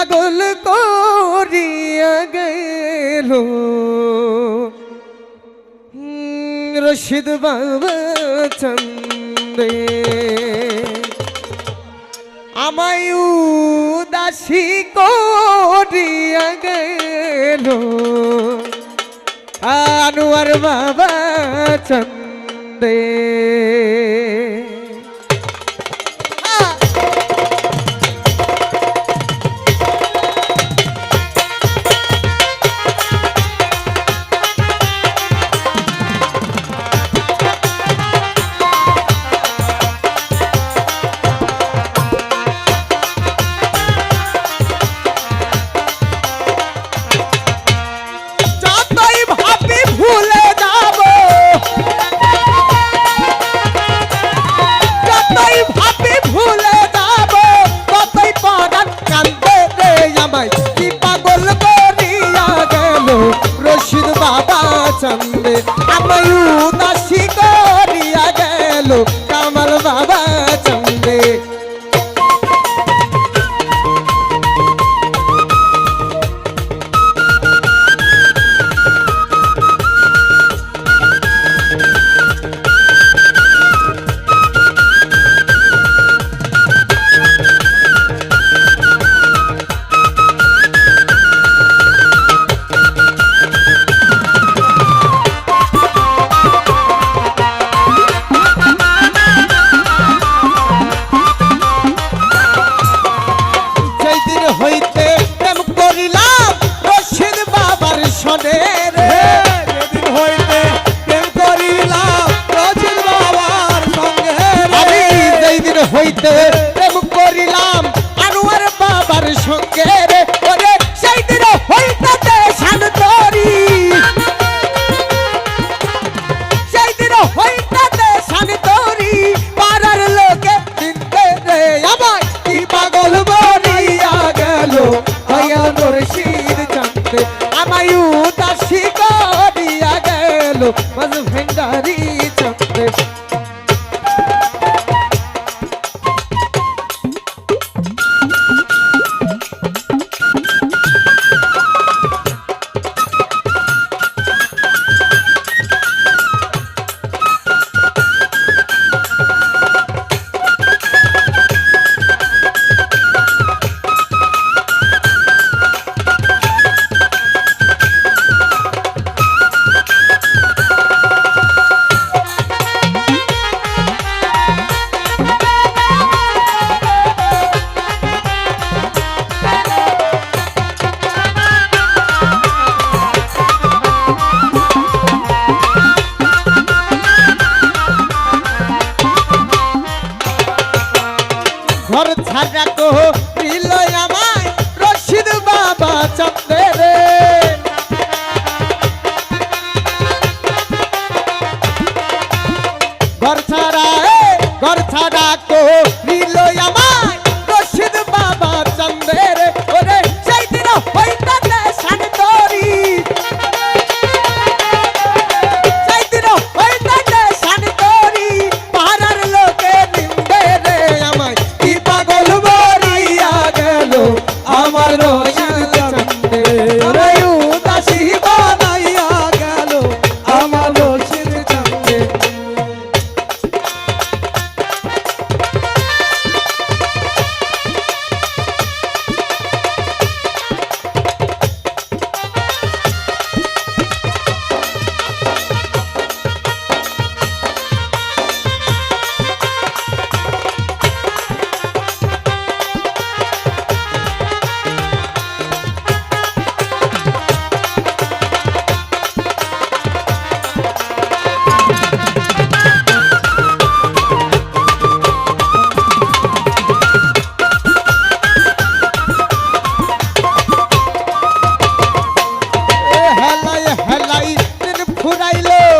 পাগল করিয়া গেল। রশিদ বাবা চন্দে। আমায় উদাসী করিয়া গেল। আনোয়ার বাবা চন্দে। আমায় উদাসী করিয়া গেল। মজ Danilo.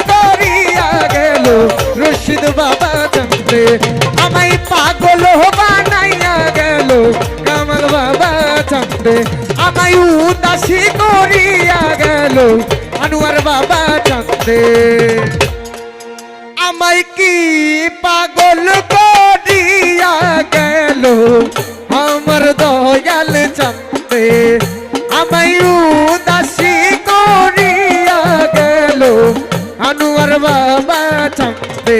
চন্দ্রে আমায় উদাসী করিয়া গেল, আনোয়ার বাবা চন্দ্রে আমায় কি পাগল করিয়া গেল, আমার দয়াল চন্দে আমায় উদাসী করিয়া গেল, আনোয়ার বাবা আমায়